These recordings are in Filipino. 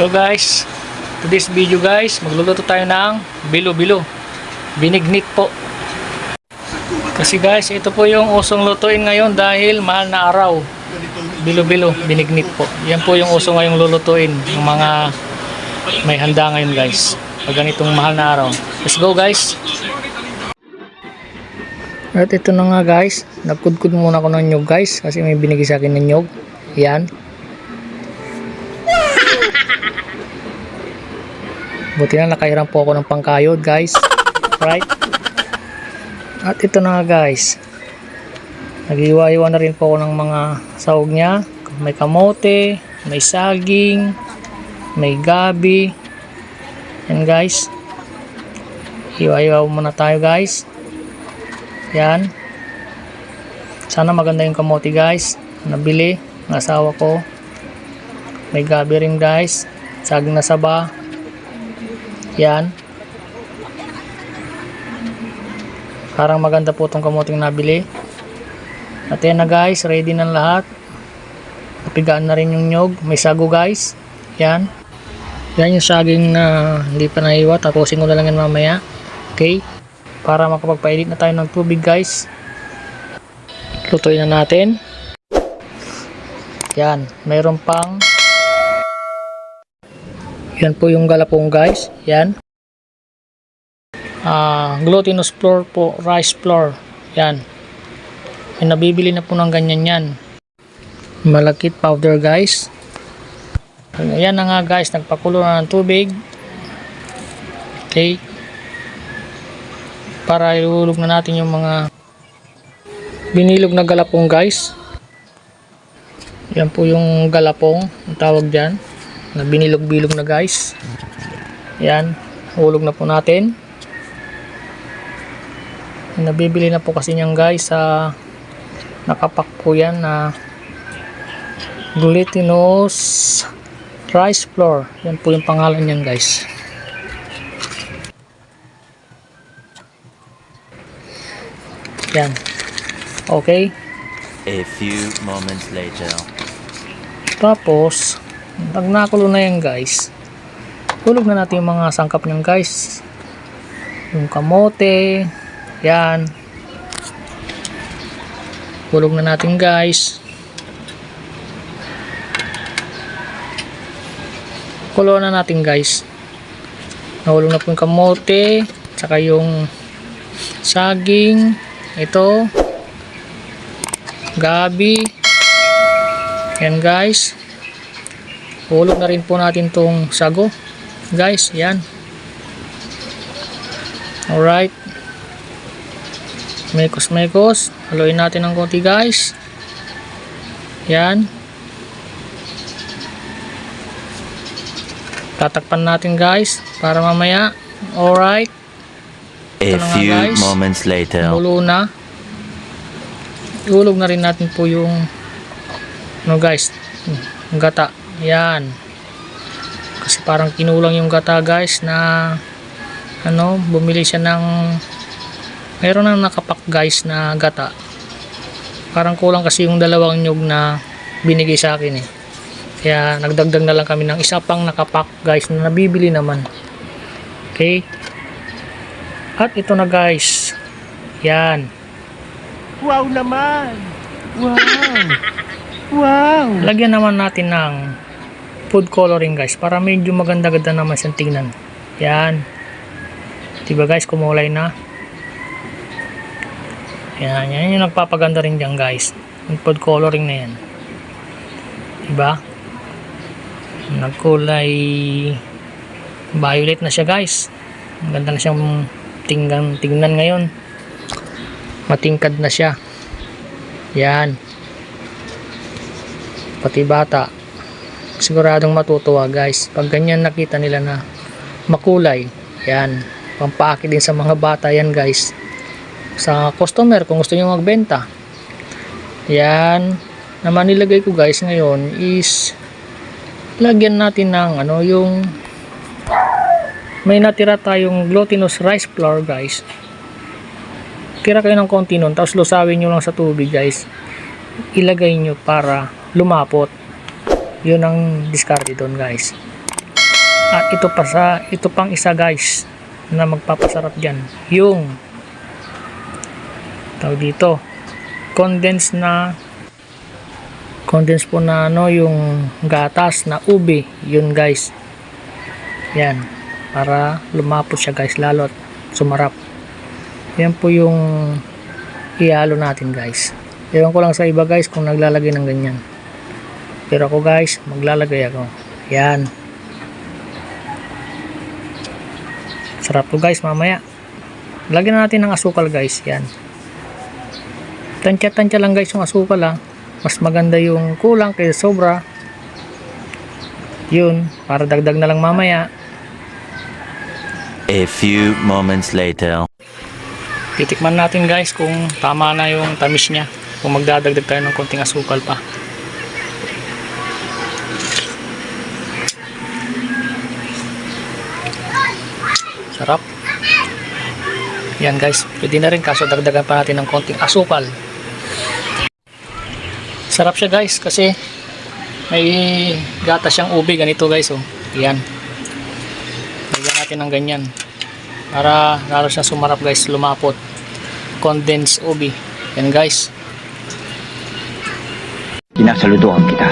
So guys, today's video guys, magluluto tayo ng bilo-bilo. Binignit po. Kasi guys, ito po yung usong lutuin ngayon dahil mahal na araw. Bilo-bilo, binignit po. Yan po yung uso ngayong lulutuin ng mga may handa ngayon guys. Pag ganitong mahal na araw. Let's go guys! At ito na nga guys, nagkudkud muna ako ng nyog guys kasi may binigay sa akin ng nyog. Yan. Buti na nakahiram po ako ng pangkayod guys. Right? At ito na guys. Nagiwa-iwa na rin po ako ng mga sahog niya. May kamote, may saging, may gabi. Yan guys. Iwa-iwa muna tayo guys. Yan. Sana maganda yung kamote guys. Nabili ng asawa ko. May gabi rin guys. Saging na saba. Yan. Parang maganda po itong kamuting nabili. At yan na guys, ready na lahat. Napigaan na rin yung nyog. May sago guys. Yan. Yan yung saging na hindi pa naiwa. Tapusin ko na lang yan mamaya. Okay. Para makapagpainit na tayo ng tubig guys. Lutuin na natin. Yan. Mayroon pang yan po yung galapong guys. Yan. Ah, glutinous flour po, rice flour. Yan. May nabibili na po ng ganyan yan. Malakit powder guys. Ayan na nga guys, nagpakulo na ng tubig. Okay. Para ihulog na natin yung mga binilog na galapong guys. Yan po yung galapong, ang tawag dyan. Na binilog-bilog na guys. Yan, hulog na po natin. Nabibili na po kasi niyan guys sa nakapak po yan na glutinous rice flour. Yan po yung pangalan niyan guys. Yan. Okay. A few moments later. Tapos, pag nakulo na yan guys, hulog na natin yung mga sangkap niyan guys. Yung kamote, yan. Hulog na natin guys. Kulo na natin guys. Nahulog na po yung kamote, tsaka yung saging, ito, gabi, yan guys. Hulog na rin po natin tong sago. Guys, yan. Alright. Mekos mekos. Haluin natin ng konti guys. Yan. Tatakpan natin guys. Para mamaya. Alright. A Ito nga, few guys. moments later. Mulo na. Ihulog na rin natin po yung no guys, gata. Yan. Kasi parang kinulang yung gata guys na ano, bumili siya ng meron nang nakapak guys na gata. Parang kulang kasi yung dalawang nyug na binigay sa akin eh. Kaya nagdagdag na lang kami ng isa pang nakapak guys na nabibili naman. Okay? At ito na guys. Yan. Wow naman! Wow! Wow! Lagyan naman natin ng food coloring guys para medyo maganda-ganda naman siyang tingnan. Yan. Diba guys, kumulay na. Yan, yan yung nagpapaganda rin dyan guys. Yung food coloring na yan. Diba? Nagkulay violet na siya guys. Ang ganda na siyang tingnan, tingnan ngayon. Matingkad na siya. Yan. Pati bata. Siguradong matutuwa guys. Pag ganyan nakita nila na makulay. Yan. Pampaaki din sa mga bata yan guys. Sa customer kung gusto nyo magbenta. Yan. Naman nilagay ko guys ngayon is lagyan natin ng ano yung may natira tayong glutinous rice flour guys tira kayo ng konti nun tapos lusawin nyo lang sa tubig guys ilagay nyo para lumapot yun ang discarte doon guys. At ito pa sa, ito pang isa guys na magpapasarap dyan. Yung tawag dito condensed na condensed po na ano yung gatas na ube. Yun guys. Yan. Para lumapot siya guys lalo at sumarap. Yan po yung ihalo natin guys. Ewan ko lang sa iba guys kung naglalagay ng ganyan pero ako guys maglalagay ako. Yan. Sarap to guys mamaya. Lagyan na natin ng asukal guys. Yan. Tansya-tansya lang guys yung asukal ha mas maganda yung kulang kaysa sobra. Yun para dagdag na lang mamaya. A few moments later. titikman natin guys kung tama na yung tamis niya. Kung magdadagdag tayo ng konting asukal pa sarap. Yan guys. Pwede na rin kaso dagdagan pa natin ng konting asukal. Sarap siya guys kasi may gata siyang ube ganito guys oh. Yan. Lagyan natin ng ganyan para lalo siyang sumarap guys lumapot. Condensed ubi. Yan guys. Sinasaludohan kita.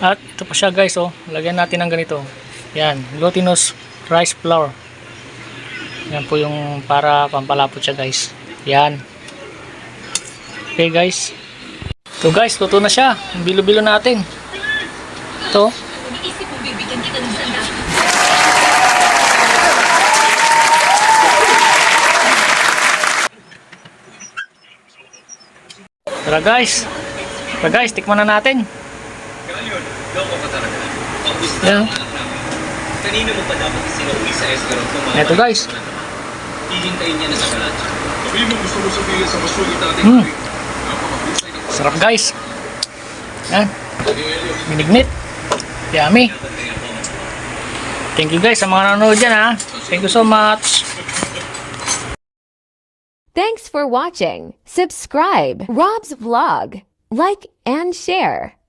at ito pa siya guys oh. Lagyan natin ng ganito yan glutinous rice flour. Yan po yung para pampalapot siya guys. Yan. Okay guys. Ito guys luto na siya. Bilo-bilo natin. Ito. Iniisip tara guys. Tara guys tikman na natin. Yan Kanina mo pa dapat sinuwi sa restaurant ko mga Eto guys. hihintayin niya na sa kalat. Mm. Sarap guys. Yan. Minignit. Yummy. Thank you guys sa mga nanonood dyan ha. Thank you so much. Thanks for watching. Subscribe Rob's Vlog. Like and share.